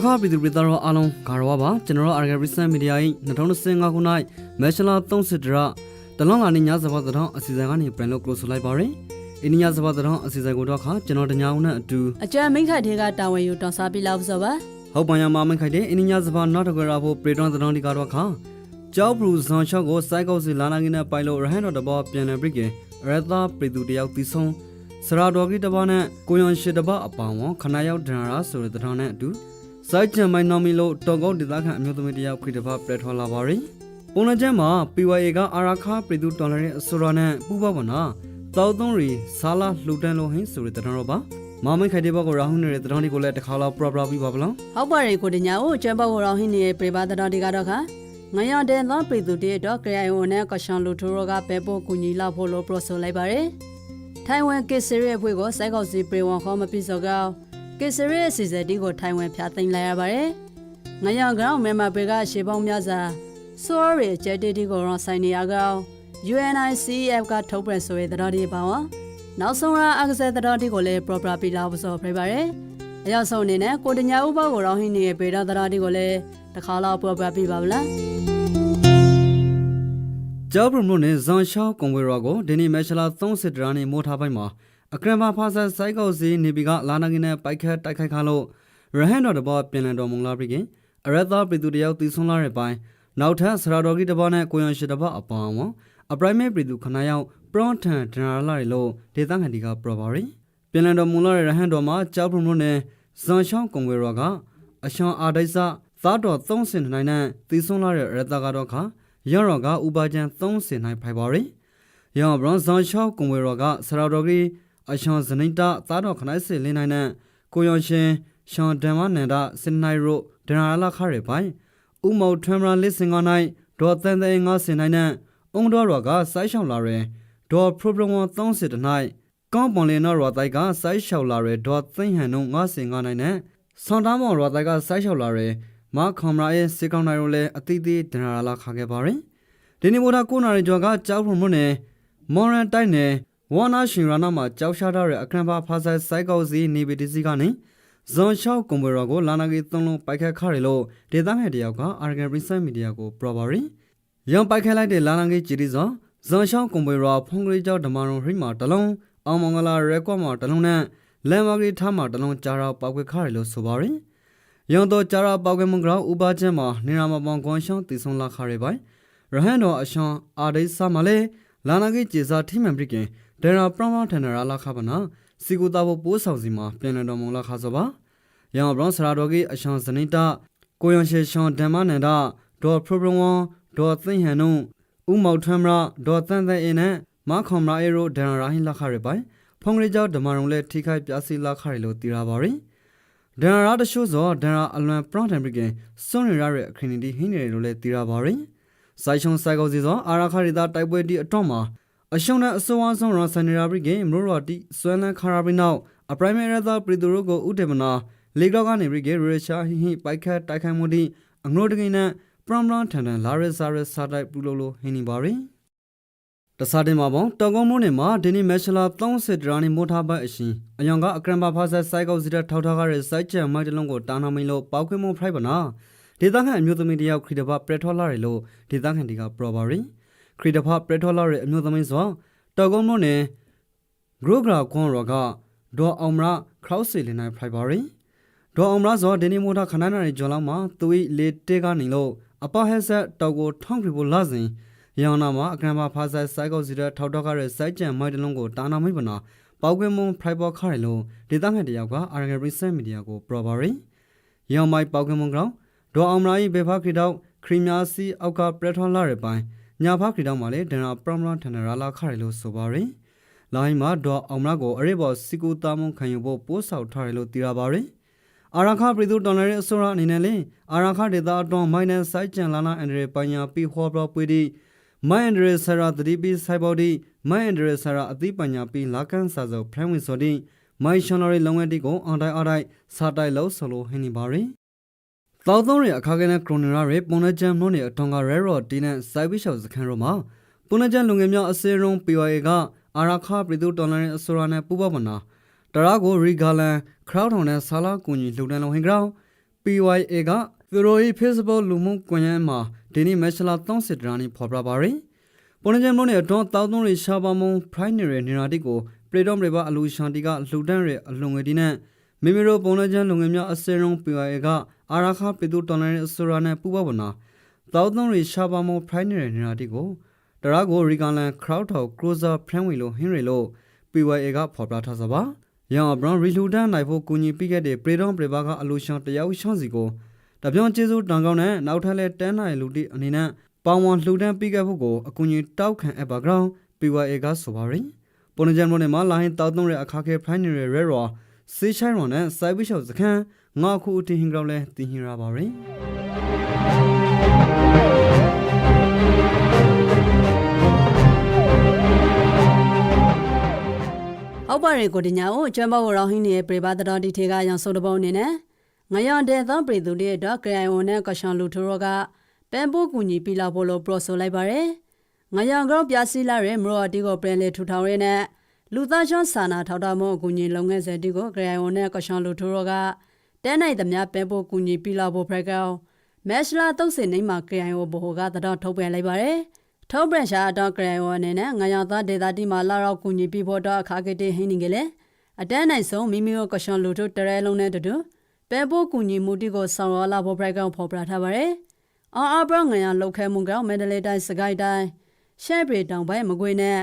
အာရခပြည်သူပြည်သားတို့အားလုံးဂါရဝပါကျွန်တော်တို့အာရဂရီစန်မီဒီယာ၏2025ခုနှစ်မက်ရှလာ30ဒရတလွန်လာနေညစပတ်တောင်အစီအစဉ်ကနေပြန်လို့ close လိုက်ပါရယ်အင်းညစပတ်တောင်အစီအစဉ်ကိုတော့ခါကျွန်တော်တညာဦးနဲ့အတူအကျမ်းမိခတ်တွေကတာဝန်ယူတော်စားပြီးလောက်ဆိုပါဟုတ်ပါရမမခိုက်တဲ့အင်းညစပတ်နောက်တကရာဖို့ပရီတွန်တောင်ဒီကတော့ခါကျောက်ဘရူဇွန်ချော့ကိုစိုက်ကောက်စီလာနာကင်းနဲ့ပိုင်လို့ရဟန်တော်တဘောပြန်လည်ပြီးကရသာပြည်သူတယောက်တီဆုံးစရာတော်ကြီးတဘောနဲ့ကိုယွန်ရှိတဘောအပောင်ဝခဏရောက်ဒန်ရာဆိုတဲ့တောင်နဲ့အတူ စိုက်ချံမိုင်းနော်မီလို့တော်ကောဒေသခံအမျိုးသမီးတယောက်ခရစ်တပတ်ပြထော်လာပါရီပုံလကျမ်းမှာ PYA ကအာရာခပြည်သူတော်လည်းအစိုးရနဲ့ပူးပေါင်းပါနာတောက်သုံးရီဆာလာလှူဒန်းလို့ဟင်းဆိုတဲ့တတော်တော့ပါမမိတ်ခိုင်တဲ့ဘက်ကိုရာဟုနေတဲ့တတော်ဒီကိုလည်းတစ်ခါလောက်ပရပရပြီးပါဗလားဟုတ်ပါရေကိုတညာကိုကျမ်းဘောရောဟင်းနေပြပါတော်ဒီကတော့ခါငရတဲ့သောပြည်သူတွေတော့ KIO နဲ့ကရှန်လူထိုရောကပဲပို့ကူညီလောက်ဖို့လို့ပရိုဆိုလိုက်ပါရယ်ထိုင်ဝမ်ကစ္စရဲအဖွဲ့ကိုစိုက်ကောက်စီပြေဝန်ခေါ်မပြီးစောကော ကစ္စရဲစီစတီကိုထိုင်ဝမ်ဖြာသိမ်းလိုက်ရပါတယ်ငရကောင်မြန်မာပေကရှေပေါင်းများစွာ sorry ကျဲတီတီကိုရောဆိုင်နေရကော UNICF ကထုတ်ပြန်ဆိုရတဲ့တော်ဒီပါဝနောက်ဆုံးရအကစားတော်ဒီကိုလည်း proper ပြလောက်ဆိုပြပါရယ်အရောက်ဆုံးအနေနဲ့ကိုတညာဥပကိုရောဟင်းနေပေတော်တော်ဒီကိုလည်းတစ်ခါလောက် proper ပြပါဗလားကျောက်ပရမိုနဲ့ဇွန်ရှောက်ကွန်ဝေရောကိုဒီနေ့မက်ရှလာ30ဒရာနေမိုးထားပိုင်းမှာ အကရမဖာဆာစိုက်ကောက်စီနေပြီးကလာနာကင်းနဲ့ပိုက်ခတ်တိုက်ခိုက်ခါလို့ရဟန်တော်တဘောပြန်လည်တော်မူလာပြီးကအရသာပြည်သူတယောက်တီဆုံးလာတဲ့ပိုင်းနောက်ထပ်ဆရာတော်ကြီးတဘောနဲ့ကိုယွန်ရှိတဘောအပေါင်းဝအပရိုင်မဲပြည်သူခဏရောက်ပရွန်ထန်ဒနာလာရီလို့ဒေသခံတွေကပရပါရီပြန်လည်တော်မူလာတဲ့ရဟန်တော်မှာကျောက်ပရမိုနဲ့ဇွန်ရှောက်ကွန်ဝေရောကအရှောင်းအာဒိုက်ဆသားတော်30နိုင်နဲ့တီဆုံးလာတဲ့ရသကတော့ခါရောရောကဥပါကျန်30နိုင်ဖိုင်ပါရီရောဘရွန်ဇွန်ရှောက်ကွန်ဝေရောကဆရာတော်ကြီး အရှွန်ဇနိတာသားတော်ခနိုင်စေလင်းနိုင်နဲ့ကိုယွန်ရှင်ရှွန်ဒမ်မနန္ဒစင်နိုင်ရိုဒနာလာခရဲပိုင်ဥမောထွမ်ရာလစ်စင်ကနိုင်ဒေါ်တန်တဲ့ငါစင်နိုင်နဲ့အုံတော်ရောကစိုက်ရှောင်းလာရဲဒေါ်ပရိုဂရမ်30တနိုင်ကောင်းပွန်လင်းတော်ရောတိုက်ကစိုက်ရှောင်းလာရဲဒေါ်သိမ့်ဟန်တို့ငါစင်ကနိုင်နဲ့ဆွန်တာမော်ရောတိုက်ကစိုက်ရှောင်းလာရဲမခမရာရဲ့စေကောင်းနိုင်တို့လည်းအတိအသေးဒနာလာခခဲ့ပါရင်ဒီနေ့မို့တာကိုနာရီကျော်ကကြောက်ဖုံမွနဲ့မော်ရန်တိုက်နယ် ဝါနာရှင်ရနာမှာကြောက်ရှားထားတဲ့အခရံပါဖာဆိုင်စိုက်ကောက်စီနေပီတစီကနေဇွန်ရှောက်ကွန်ဘရောကိုလာနာကီသုံးလုံးပိုက်ခတ်ခရလို့ဒေသခံတယောက်ကအာဂန်ပရိဆိုင်မီဒီယာကိုပရပါရီရောင်ပိုက်ခတ်လိုက်တဲ့လာနာကီဂျီရီဇွန်ဇွန်ရှောက်ကွန်ဘရောဖုန်ကလေးကျော်ဓမာရုံဟိမှာတလုံးအောင်မင်္ဂလာရဲကွက်မှာတလုံးနဲ့လမ်မာဂရီထားမှာတလုံးကြာတော့ပောက်ခွေခရလို့ဆိုပါရီရောင်တော့ကြာတော့ပောက်ခွေမုံကြောဥပါချင်းမှာနေရာမပေါင်ကွန်ရှောင်းတည်ဆုံလာခရပိုင်ရဟန်တော်အရှွန်အာဒိဆာမလေလာနာကိကျေစာထိမှန်ပြကင် ဒေရာပရမထန်ရာလာခပနာစီကူတာဘပိုးဆောင်စီမှာပြန်လည်တော်မူလာခါစောပါရောင်ဘရွန်ဆရာတော်ကိအရှွန်ဇနိတာကိုယွန်ရှေရှွန်ဓမ္မနန္ဒဒေါ်ပရပရဝွန်ဒေါ်သိဟန်နုဥမောက်ထွမ်ရာဒေါ်တန်တဲ့အင်းနဲ့မခေါမရာအေရိုဒေရာရာဟင်လာခရပိုင်ဖုန်ရီကျော်ဓမ္မရုံလဲထိခိုက်ပြစီလာခရလို့တည်ရပါရီဒန်ရာတရှို့စောဒန်ရာအလွန်ပရန်တန်ပြကင်စွန်ရရရဲ့အခရင်တီဟင်းနေလို့လဲတည်ရပါရီဆိုင်ရှုံဆိုင်ကောစီသောအာရခရီတာတိုက်ပွဲတီအတော့မှာ အရှုံးနဲ့အစိုးအဆုံးရဆန်နီရာဘရီဂိမ်းမရိုရော်တီဆွဲလန်းခါရာဘီနောက်အပရိုင်မဲရသာပရီတိုရိုကိုဥတေမနာလေကောက်ကနေဘရီဂိရေရှာဟိဟိပိုက်ခတ်တိုက်ခိုက်မှုတီအငိုတကိနဲ့ပရမ်လန်ထန်တန်လာရဆာရစာတိုက်ပူလိုလိုဟင်းနေပါရီတစားတင်မှာပေါ့တောင်ကုန်းမိုးနေမှာဒီနေ့မက်ရှလာ30ဒရာနေမိုထားပိုက်အရှင်အယောင်ကအကရမ်ဘာဖာဆက်ဆိုင်ကောစီတဲ့ထောက်ထားရတဲ့စိုက်ချံမိုက်တလုံးကိုတာနာမင်းလို့ပောက်ခွင်းမဖရိုက်ပါနာဒေသခံအမျိုးသမီးတယောက်ခရီးတပပရက်ထော်လာရလို့ဒေသခံတွေကပရောပါရီ ခရီးတပပရက်ထော်လာရအမျိုးသမီးဆိုတော်ကုန်းမလို့နဲ့ဂရုဂရာခွန်ရောကဒေါ်အောင်မရခရောက်စီလင်းနိုင်ဖလိုက်ပါရီဒေါ်အောင်မရဆိုဒီနီမိုတာခဏနာရီကျော်လောက်မှာသူ့လေတေကနေလို့အပဟက်ဆက်တောက်ကိုထောင်းပြဖို့လာစဉ်ရောင်နာမှာအကရံပါဖာဆိုင်စိုက်ကောက်စီတဲ့ထောက်တော့ကတဲ့စိုက်ကြံမိုက်တလုံးကိုတာနာမိပနာပေါကွင်းမုံဖလိုက်ပေါ်ခရလို့ဒေသခံတယောက်ကအာရဂရီဆန်မီဒီယာကိုပရောပါရီရောင်မိုက်ပေါကွင်းမုံကောင်ဒေါ်အောင်မရာကြီးဘေဖာခရီတောက်ခရီမြာစီအောက်ကပရက်ထွန်လာရပိုင်း ညာဖာခရီတောက်မှာလေဒန်နာပရမလန်ထန်ရာလာခရလို့ဆိုပါရင်လိုင်းမှာဒေါ်အောင်မရာကိုအရေးပေါ်စီကူတာမုံခံယူဖို့ပိုးဆောက်ထားတယ်လို့သိရပါရင်အာရခပြည်သူတော်လည်းအစိုးရအနေနဲ့လေအာရခဒေတာအတွန်းမိုင်းနဲ့စိုက်ကြံလာနာအန်ဒရီပညာပီဟောဘရပွေဒီမိုင်းအန်ဒရီဆရာတတိပီဆိုင်ဘော်ဒီမိုင်းအန်ဒရီဆရာအသိပညာပီလာကန်ဆာဇောဖရန်ဝင်းဆိုဒီမိုင်းရှင်နရီလုံငယ်တီကိုအွန်တိုင်းအတိုင်းစာတိုက်လို့ဆိုလို့ဟင်းနေပါရင် သောက်သုံးရအခါကနဲ့ခရိုနီရာရဲပုံနှချမ်းနှုံးနေအထုံကရဲရော်တီနဲ့စိုက်ပြီးလျှောက်စခန်းရောမှာပုံနှချမ်းလူငယ်များအစေရုံ PYA ကအာရခပြည်သူတော်လိုင်းအစိုးရနဲ့ပူးပေါင်းမနာတရာကိုရီဂါလန်ခရောက်ထောင်နဲ့ဆာလာကူညီလှူဒန်းလုံဟင်ဂရောင်း PYA ကသူတို့၏ Facebook လူမှုကွန်ရက်မှာဒီနေ့မက်ရှလာ30ဒရာနီဖော်ပြပါရယ်ပေါ်နေကြမလို့နဲ့တော့တောက်သုံးရရှာပါမုံ primary နေရာတိကိုပရီဒွန်ရေပါအလူရှန်တီကလှူဒန်းရအလုံငယ်ဒီနဲ့ မိမိတို့ပုံနေကြလုံငယ်များအစရုံ PYA ကအာရခပြည်သူတော်လှန်ရေးအစိုးရနဲ့ပူးပေါင်းပါနာတောက်သုံးရရှာပါမုံ primary နေရာတိကိုတရာကိုရီကန်လန် crowd talk cruiser ဖရန်ဝီလိုဟင်းရီလို PYA ကဖော်ပြထားစပါရန်ဘရန်ရီလူဒန်နိုင်ဖို့ကူညီပေးခဲ့တဲ့ပရီဒွန်ပရီပါကအလူရှန်တယောက်ရှောင်းစီကိုတပြောင်းကျေးဇူးတန်ကောင်းနဲ့နောက်ထပ်လဲတန်းနိုင်လူတိအနေနဲ့ပေါဝန်လှူဒန်းပေးခဲ့ဖို့ကိုအကူအညီတောက်ခံအပ်ပါကြောင်း PYA ကဆိုပါရယ်ပုံနေကြမလို့နဲ့မလာဟင်တောက်သုံးရအခါခဲဖိုင်နယ်ရဲရော စေးချိုင်းရောနဲ့စိုက်ဘိရှော့စခန်းငါခုအတင်ဟင်ကြောင်းလဲတင်ဟင်ရပါရယ်ဟုတ်ပါရေကိုတညာကိုကျွမ်းဘောရောင်းဟင်းနေပြပါတော်ဒီထေကရောင်စုံတပုံအနေနဲ့ငရတဲ့သောပြည်သူတွေတော့ KIO နဲ့ကရှန်လူထရောကပန်ပိုးကူညီပြလာဖို့လို့ပရိုဆိုလိုက်ပါရယ်ငရကောပြစီလာရဲမရော်တီကိုပြန်လေထူထောင်ရဲနဲ့ လူသားချောစာနာထောက်တာမို့အကူညီလုပ်ငန်းစဉ်တီကို KIO နဲ့ကရှန်လူထရောကတဲနိုင်သမျှပန်ပိုးကူညီပြလာဖို့ဖရက်ကောင်မက်ရှလာတုတ်စင်နေမှာ KIO ဘိုကတတော်ထုတ်ပြန်လိုက်ပါရယ်ထုတ်ပြန်ရှာတော့ KIO အနေနဲ့ငရသားဒေတာတီမှာလာတော့ကူညီပြဖို့တော့အခါကတိဟင်းနေကြလေအတန်းနိုင်ဆုံးမိမိတို့ကရှန်လူထုတရဲလုံးနဲ့တူတူပဲဖို့ကူညီမှုတီကိုဆောင်ရလာဖို့ဖရက်ကောင်ဖော်ပြထားပါတယ်။အော်အဘရငရလောက်ခဲမှုကောင်မန္တလေးတိုင်းစကိုင်းတိုင်းရှဲပရီတောင်ပိုင်းမကွေနဲ့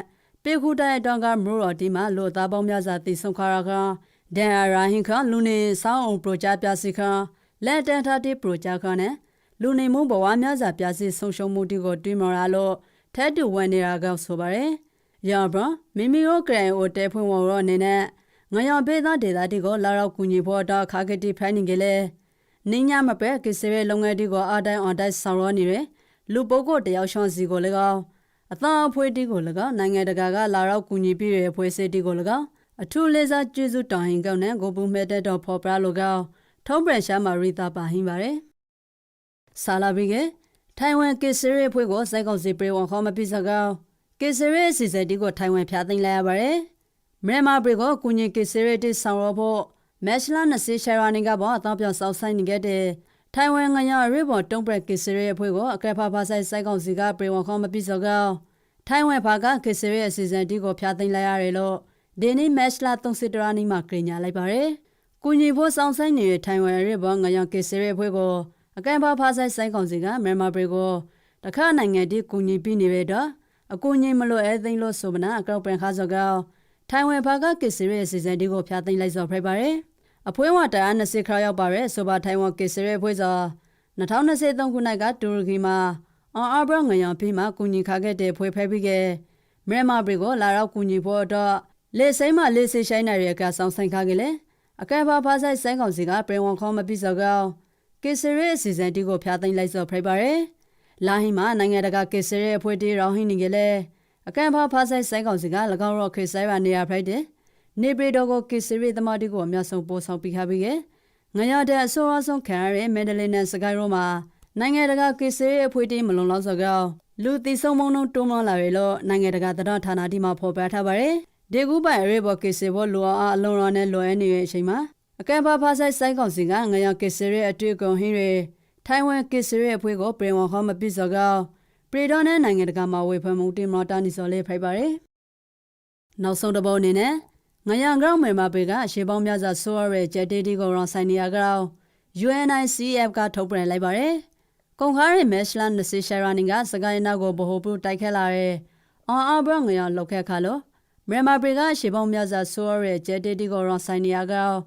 ပေခုတိုင်းတောင်ကမရိုတော်တီမှာလို့သားပေါင်းများစွာတည်ဆုံခါရကဒန်ရာဟင်ခလူနေဆောင်းအောင်ပရိုဂျက်ပြစီခလက်တန်တာတီပရိုဂျက်ခနဲ့လူနေမှုဘဝများစွာပြစီဆုံရှုံမှုတီကိုတွင်မော်လာလို့ထက်တူဝန်နေတာကဆိုပါတယ်။ရောဘရမိမိတို့ကရန်အိုတဲဖွင့်ဝရောအနေနဲ့ငရဘေးသားဒေတာတီကိုလာရောက်ကူညီဖို့တော့ခါကတိဖိုင်းနေကြလေနင်းညမပဲကိစ္စရဲ့လုပ်ငန်းတီကိုအတိုင်းအတိုင်းဆောင်ရောနေတယ်လူပုဂ္ဂိုလ်တယောက်ရှောင်းစီကိုလည်းကောင်း အသားအဖွေးတီကိုလည်းကောင်းနိုင်ငံတကာကလာရောက်ကူညီပြီးရဖွဲ့စည်းတီကိုလည်းကောင်းအထူးလေးစားကျေးဇူးတောင်းဟင်ကောင်းနဲ့ကိုပူမဲ့တဲ့တော့ဖော်ပြလို့ကောင်းထုံးပြန်ရှာမာရီတာပါဟင်းပါတယ်ဆာလာဘီကထိုင်ဝမ်ကိစ္စရဲ့ဖွဲ့ကိုစိုက်ကောက်စီပြေဝန်ခေါ်မပြစကောင်းကိစ္စရဲ့စီစတီကိုထိုင်ဝမ်ဖြာသိမ်းလိုက်ရပါတယ်မြန်မာပြည်ကိုကုညင်ကိစရတီဆောင်ရဖို့မက်ရှလာ20ရှာရာနေကပေါ်အတော့ပြောင်ဆောက်ဆိုင်နေခဲ့တဲ့ ထိုင်ဝမ်ငရရေပေါ်တုံးပရက်ကိစရအဖွဲ့ကိုအကရဖာဖာဆိုင်စိုက်ကောင်စီကပြေဝန်ခေါ်မပြီးစောကောထိုင်ဝမ်ဘာကကိစရအစီအစဉ်တီကိုဖျားသိမ်းလိုက်ရတယ်လို့ဒီနေ့မက်ရှလာ30တရာနီမှာကြေညာလိုက်ပါတယ်။ကုညင်ဖို့ဆောင်ဆိုင်နေတဲ့ထိုင်ဝမ်ရေပေါ်ငရကိစရအဖွဲ့ကိုအကရဖာဖာဆိုင်စိုက်ကောင်စီကမြန်မာပြည်ကိုတခါနိုင်ငံတီကုညင်ပြီးနေရတော့အကူညင်မလို့အဲသိမ်းလို့ဆိုမနာအကောက်ပြန်ခါစောကောထိုင်ဝမ်ဘာကကစ္စရဲစီစဉ်ဒီကိုဖျားသိမ်းလိုက်စောဖိုက်ပါတယ်။ အဖွဲဝတရား20ခရောက်ပါရဲဆိုပါထိုင်ဝမ်ကစ္စရဲဖွဲစော2023ခုနှစ်ကတူရကီမှာအော်အဘရငရံပြီးမှကုညီခါခဲ့တဲ့ဖွဲဖဲပြီးခဲ့မြန်မာပြည်ကိုလာတော့ကုညီဖို့တော့လေစိမ့်မလေစိဆိုင်နိုင်ရကဆောင်းဆိုင်ခါခဲ့လေအကဲပါဖားဆိုင်ဆိုင်ကောင်စီကပြေဝန်ခေါ်မပြီးစောကောကစ္စရဲစီစဉ်ဒီကိုဖျားသိမ်းလိုက်စောဖိုက်ပါတယ်။လာဟိမှာနိုင်ငံတကာကစ္စရဲအဖွဲ့တီရောင်းဟင်းနေကြလေအကန့်ဖားဖားဆိုင်ဆိုင်ကောင်စီက၎င်းရောခေဆိုင်ရနေရဖိုက်တဲ့ နေပြည်တော်ကိုကိစရီသမားတီကိုအများဆုံးပို့ဆောင်ပေးခပြီးခဲ့ငရတဲ့အဆိုအဆုံးခံရတဲ့မန္တလေးနဲ့စကိုင်းရောမှာနိုင်ငံတကာကိစရီအဖွဲ့တီမလုံလောက်စောကောလူတီဆုံးမုံလုံးတွန်းမလာရလို့နိုင်ငံတကာသဒ္ဒဌာနတီမှာဖော်ပြထားပါတယ်ဒေဂူပိုင်ရေဘော်ကိစဘောလူအားအလုံးရောနဲ့လွယ်နေတဲ့အချိန်မှာအကန့်ဖားဖားဆိုင်ဆိုင်ကောင်စီကငရကိစရီအတွေ့အကြုံဟင်းတွေထိုင်ဝမ်ကိစရီအဖွဲ့ကိုပြင်ဝန်ဟောမပြစ်စောကောပရီဒွန်နဲ့နိုင်ငံတကာမှာဝေဖန်မှုတင်မတာနီစော်လေးဖိုက်ပါတယ်။နောက်ဆုံးတစ်ပုတ်အနေနဲ့ ငရံကြောင်းမြန်မာပေကအရှေ့ပေါင်းများစွာဆိုရတဲ့ဂျက်တေတီကိုရောဆိုင်နေရကြောင်း UNICF ကထုတ်ပြန်လိုက်ပါတယ်။ကုန်ခါရီမက်ရှလန်နစီရှာရာနင်ကစကိုင်းနာကိုဗဟိုပြုတိုက်ခတ်လာတဲ့အော်အဘရငရလောက်ခက်ခါလို့မြန်မာပေကအရှေ့ပေါင်းများစွာဆိုရတဲ့ဂျက်တေတီကိုရောဆိုင်နေရကြောင်း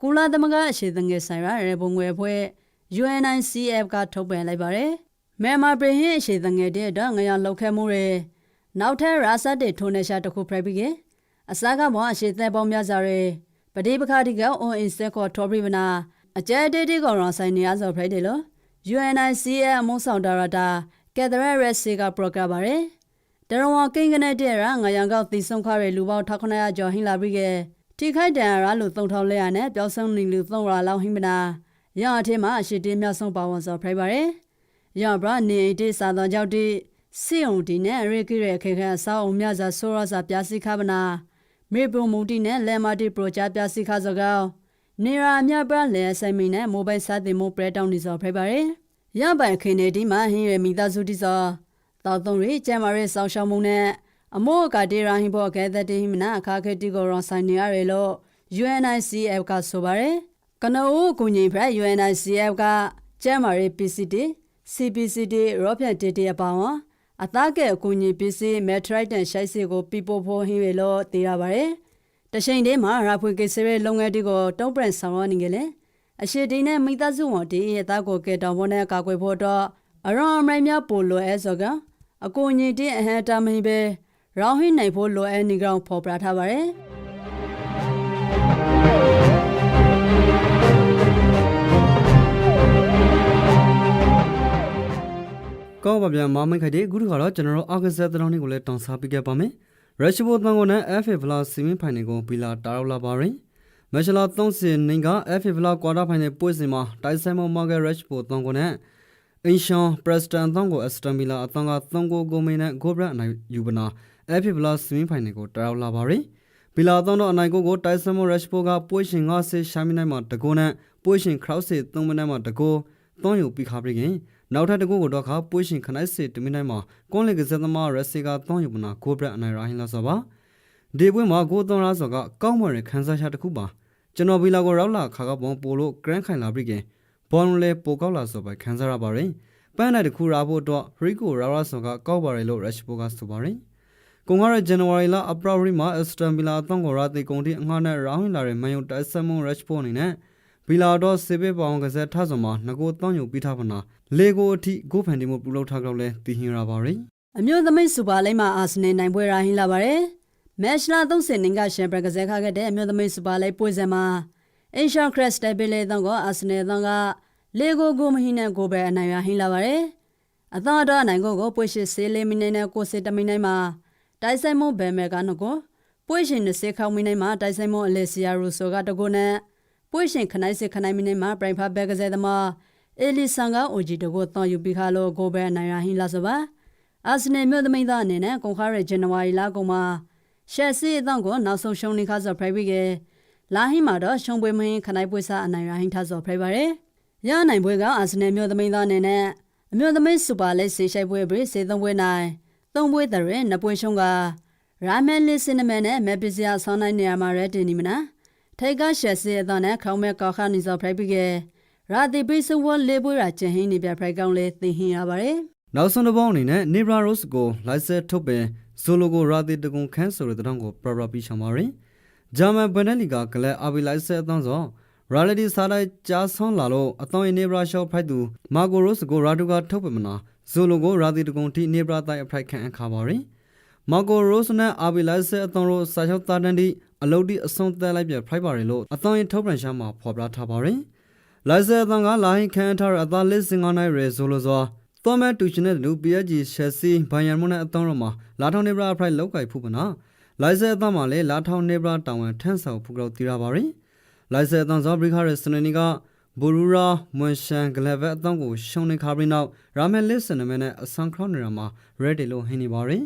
ကုလသမဂ္ဂအရှေ့သငယ်ဆိုင်ရာရေပုံငွေဖွဲ့ UNICF ကထုတ်ပြန်လိုက်ပါတယ်။မြန်မာပြည်ဟင်းအရှိတငယ်တဲ့တော့ငရလောက်ခဲမှုတွေနောက်ထပ်ရာဆတ်တွေထိုးနေရှာတခုဖရိုက်ပြီးက အစားကဘောအရှိသက်ပေါင်းများစွာတွေပတိပခါတိကအွန်အင်စက်ခေါ်ထော်ပြပနာအကျဲတေးတေးကောင်ရောဆိုင်နေရဆိုဖရိုက်တယ်လို့ UNIC ရဲ့အမုန်းဆောင်ဒါရတာကက်သရက်ရက်စီကပရိုကပါရယ်တရဝကိန်းကနေတဲ့ရငရံကောက်တီဆုံခရဲလူပေါင်း1900ကျော်ဟင်းလာပြီးကထိခိုက်တန်ရလူ3000လဲရနဲ့ပျောက်ဆုံးနေလူ300လောက်ဟင်းပနာရအထင်းမှာအရှိတေးမြောက်ဆုံးပါဝင်ဆိုဖရိုက်ပါရယ်ရဘရနေတေစာတော်ကြောင့်တိစေုံဒီနဲ့ရေကိရခေခါစောင်းမြစာဆိုရစာပြစီခပနာ မေပုံမူတီနဲ့လဲမာတီပရိုဂျာပြစီခါစကောနေရာအများပြလဲဆိုင်မီနဲ့မိုဘိုင်းစားတင်မှုပရက်တောင်းနေစောဖိပါရယ်ရပိုင်ခင်းနေဒီမှာဟင်းရမိသားစုတိစောတောက်သုံးရီကျမ်းမာရေးစောင်းရှောင်းမှုနဲ့အမောကတိရာဟင်းဘောကဲတဲ့တိဟိမနာအခါခဲတိကိုရောဆိုင်နေရတယ်လို့ UNICF ကဆိုပါရယ်ကနိုးကူညီဖရက် UNICF ကကျမ်းမာရေး PCD CPCD ရောဖြန့်တေတေအပောင်း အသားကဲအကူအညီပစ္စည်းမက်ထရိုက်တန်ရှိုက်စီကိုပြပို့ဖို့ဟင်းရလို့သိရပါတယ်။တချိန်တည်းမှာရာဖွေကိစ္စရဲ့လုပ်ငန်းတွေကိုတုံ့ပြန်ဆောင်ရွက်နေကြလေ။အရှိတီနဲ့မိသားစုဝန်တီရဲ့သားကိုကဲတောင်ပေါ်နဲ့ကာကွယ်ဖို့တော့အရောအမိုင်များပို့လို့အဲဆိုကအကူအညီတင်းအဟံတာမင်းပဲရောင်းဟင်းနိုင်ဖို့လိုအဲနေကောင်ဖော်ပြထားပါတယ်။ ကောင်းပါဗျာမမိတ်ခိုက်တဲ့အခုတစ်ခါတော့ကျွန်တော်တို့အောက်ကစားတဲ့တောင်းလေးကိုလည်းတောင်းစားပေးခဲ့ပါမယ်ရုရှားဘိုတန်ကိုနဲ့ FA ဖလာစီမင်းဖိုင်နယ်ကိုဘီလာတာရောက်လာပါရင်မက်ရှလာ30နင်က FA ဖလာကွာတာဖိုင်နယ်ပွဲစဉ်မှာတိုက်ဆိုင်မောမာဂက်ရက်ဘိုတန်ကိုနဲ့အင်ရှွန်ပရက်စတန်တန်ကိုအစတန်ဘီလာအတန်က3ကိုကိုမင်းနဲ့ဂိုဘရအနိုင်ယူပနာ FA ဖလာစီမင်းဖိုင်နယ်ကိုတာရောက်လာပါရင်ဘီလာတန်တော့အနိုင်ကိုကိုတိုက်ဆိုင်မောရက်ဘိုကပွဲရှင်50ရှာမီနိုင်မှာတကိုနဲ့ပွဲရှင်ခရောက်စစ်3မိနစ်မှာတကိုတွန်းယူပြီးခါပြီးခင် နောက်ထပ်တစ်ခုကိုတော့ခါပွေးရှင်ခနိုင်စစ်တမင်းတိုင်းမှာကွန်လေကစားသမားရက်စီကတောင်းယူမနာကိုဘရက်အနိုင်ရာဟင်းလာဆိုပါဒီပွဲမှာကိုသွန်ရာဆိုကကောင်းမွန်တဲ့ခန်းစားချက်တစ်ခုပါကျွန်တော်ဘီလာကိုရောက်လာခါကပုံပိုလို့ဂရန်ခိုင်လာပြီးခင်ဘောလုံးလေပိုကောက်လာဆိုပါခန်းစားရပါရင်ပန်းနိုင်တစ်ခုရာဖို့တော့ရီကိုရာရာဆိုကကောက်ပါရလို့ရက်ရှ်ပိုကဆိုပါရင်ကုန်ကားရဇန်နဝါရီလအပရဝရီမှာအက်စတန်ဘီလာအတောင်းကိုရာတေကုန်တီအငှားနဲ့ရာဟင်းလာတဲ့မန်ယုံတိုက်ဆမွန်ရက်ရှ်ပိုအနေနဲ့ဘီလာတော့စေဘေပေါင်ကစားထဆုံမှာငကိုတောင်းယူပြီးထားပါနာ လေကိုအထိဂိုးဖန်တီမှုပြုလုပ်ထားကြောင်းလဲသိဟင်ရပါရင်အမျိုးသမီးစူပါလိမ့်မှာအာဆင်နယ်နိုင်ပွဲရာဟင်းလာပါတယ်။မက်ရှလာ30နင်ကရှန်ပရကစားခခဲ့တဲ့အမျိုးသမီးစူပါလိမ့်ပွဲစဉ်မှာအင်ရှော့ခရက်စတဲဘီလေတောင်းကအာဆင်နယ်တောင်းကလေကိုကိုမဟင်းနဲ့ကိုပဲအနိုင်ရာဟင်းလာပါတယ်။အသာတော့နိုင်ကိုကိုပွဲရှိစေးလေးမိနစ်နဲ့ကိုစစ်တမိနစ်မှာတိုက်ဆိုင်မဘဲမဲကနကိုပွဲရှင်20ခေါမိနစ်မှာတိုက်ဆိုင်မအလက်စီယာရူဆိုကတကိုနဲ့ပွဲရှင်ခနိုင်စစ်ခနိုင်မိနစ်မှာပရိုင်ဖာဘဲကစားသမား အေလီဆန်ကအိုဂျီတကိုတောင်းယူပြီးခါလို့ကိုပဲအနိုင်ရာဟင်းလာဆိုပါအာဆင်နယ်မြို့သမီးသားအနေနဲ့ကုန်ခါရဲဇန်နဝါရီလကုန်မှာရှက်စီအတောင့်ကိုနောက်ဆုံးရှုံးနေခါဆိုဖရိုက်ပြီးကလာဟင်းမှာတော့ရှုံးပွဲမင်းခနိုင်ပွဲစားအနိုင်ရဟင်းထားဆိုဖရိုက်ပါရယ်ရနိုင်ပွဲကအာဆင်နယ်မြို့သမီးသားအနေနဲ့အမြို့သမီးစူပါလက်ဆေးရှိုက်ပွဲပြီးစေသုံးပွဲနိုင်သုံးပွဲတရဲနှစ်ပွဲရှုံးကရာမန်လစ်စင်နမဲနဲ့မက်ပစ္စယဆောင်းနိုင်နေရမှာရဲတင်နေမနာထိုက်ကရှက်စီအတောင့်နဲ့ခေါင်းမဲကောက်ခါနေဆိုဖရိုက်ပြီးက ရာတီပိစဝလေးပွဲရာကျင်းဟင်းနေပြဖရိုက်ကောင်းလေးသိဟင်းရပါရယ်နောက်ဆုံးတစ်ပေါင်းအနေနဲ့ Nebra Rose ကိုလိုက်ဆက်ထုတ်ပင် Zolo ကိုရာတီတကုံခန်းဆိုတဲ့တောင်းကိုပရပပြီးချောင်းပါရင်ဂျာမန်ဘန်နယ်လီကကလဲအာဘီလိုက်ဆက်အတောင်းစော reality စားလိုက်ကြားဆွန်လာလို့အတောင်းရင် Nebra Show ဖိုက်သူ Marco Rose ကိုရာတူကထုတ်ပင်မနာ Zolo ကိုရာတီတကုံထိ Nebra တိုက်အဖိုက်ခံအခါပါရင် Marco Rose နဲ့အာဘီလိုက်ဆက်အတောင်းတို့စာချုပ်တာတန်တီအလုတ်တီအဆုံးသက်လိုက်ပြဖိုက်ပါရလို့အတောင်းရင်ထုတ်ပြန်ရှာမှာဖော်ပြထားပါရင် လိုက်ဆက်အတောင်းကလာဟင်ခံထားတဲ့အသားလစ်စင်ကနိုင်ရဲ Zolo စွာတော်မဲတူချင်တဲ့လူ PSG ရှယ်ဆီဘိုင်ယန်မွန်နဲ့အတောင်းတော်မှာလာထောင်နေဘရာဖရိုက်လောက်ကိုက်ဖူးပနာလိုက်ဆဲအတောင်းမှာလည်းလာထောင်နေဘရာတောင်ဝန်ထန်းဆောင်ဖူးကြောက်တီရပါရင်လိုက်ဆဲအတောင်းဇောဘရီခါရစနေနီကဘူရူရာမွန်ရှန်ဂလဗက်အတောင်းကိုရှုံနေခါပြီးနောက်ရာမဲလစ်စနမဲနဲ့အဆန်ခရောင်းနေရမှာ ready လို့ဟင်းနေပါရင်